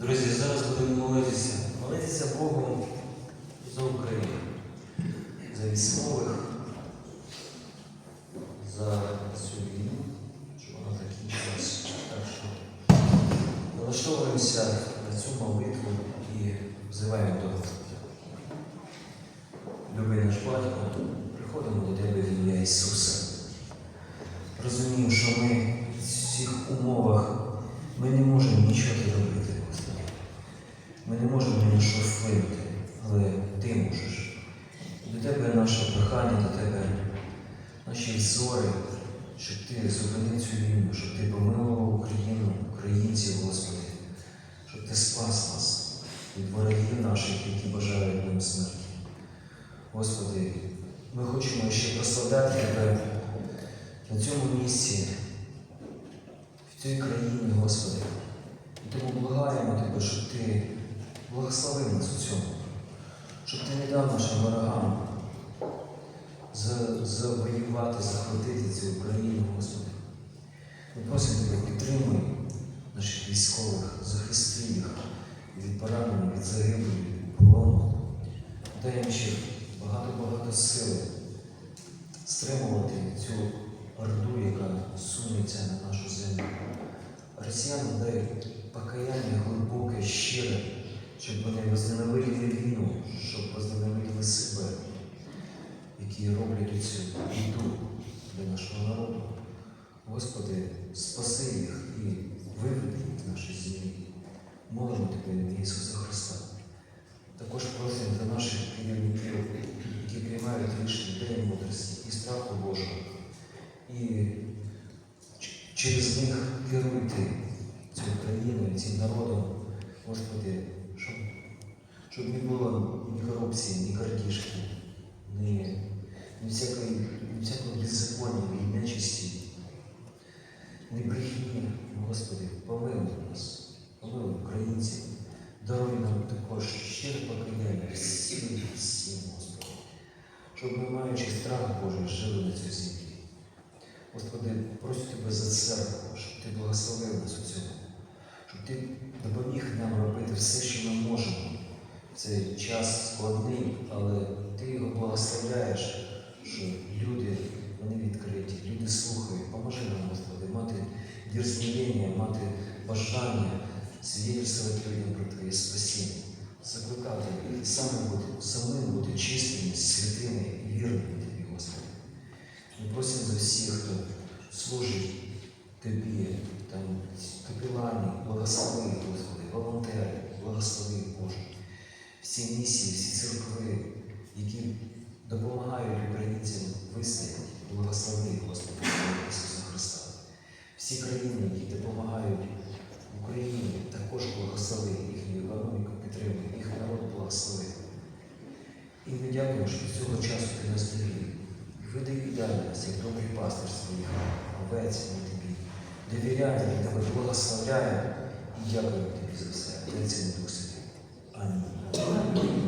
Друзі, зараз будемо молитися. Молитися Богу за Україну, за військових, за цю війну, щоб вона закінчилась. Так що налаштовуємося на цю молитву і взиваємо до. Любий наш батько, приходимо до Тебе в ім'я Ісуса. Розуміємо, що ми в цих умовах ми не можемо нічого зробити, Господи. Ми не можемо вплинути, але Ти можеш. До Тебе наше прохання, до Тебе наші взори, щоб Ти зупинив цю війну, щоб Ти помилував Україну, українців, Господи, щоб Ти спас нас від ворогів наших, які бажають нам смерті. Господи, ми хочемо ще прославляти Тебе на цьому місці, в цій країні, Господи. І тому благаємо Тебе, щоб Ти благословив нас у цьому, щоб Ти не дав нашим ворогам завоювати, захватити цю Україну, Господи. Ми просимо Тебе, підтримуй наших військових, захисти їх від поранення, від загибелі, від полону. Дай їм ще багато-багато сили стримувати цю орду, яка сунеться на нашу землю. Росіянам дай покаяння глибоке, щире, щоб вони возненавиділи війну, щоб возненавиділи себе, які роблять цю біду для нашого народу. Господи, спаси їх і виведи їх з нашої землі. Молимо Тебе, Ісуса Христа. Також просимо за наших керівників, які приймають рішення, їм мудрості і страху Божого. І через них керуйте цією країною, цим народом, Господи, щоб, щоб не було ні корупції, ні крадіжки, ні, ні всякої, ні всякого беззаконня, ні нечисті, ні брехні. Господи, помилуй нас, помилуй українців. Даруй нам також щире покаяння всім всім, Господи, щоб ми, маючи страх Божий, жили на цій землі. Господи, прошу Тебе за церкву, щоб Ти благословив нас у цьому, щоб Ти допоміг нам робити все, що ми можемо. В цей час складний, але Ти його благословляєш, що люди, вони відкриті, люди слухають. Поможи нам, Господи, мати дерзновення, мати бажання свідчити людям про Твоє спасіння, закликати і самим бути, самим бути чистими, святими і вірними Тобі, Господи. Ми просимо за всіх, хто служить Тобі, там, капелані, благослови, Господи, волонтери, благослови, Боже. Всі місії, всі церкви, які допомагають українцям вистояти, благослови, Господи, Ісуса Христа. Всі країни, які допомагають Україні, також благослови їхню економіку, підтримуй, їх народ благослови. І ми дякуємо, що цього часу ти нас довів. Веди і нас, як добрий пастир своїх, овець на тобі довіряю, я тебе благословляю і дякую тобі за все. Для на Дух Святий. Амінь.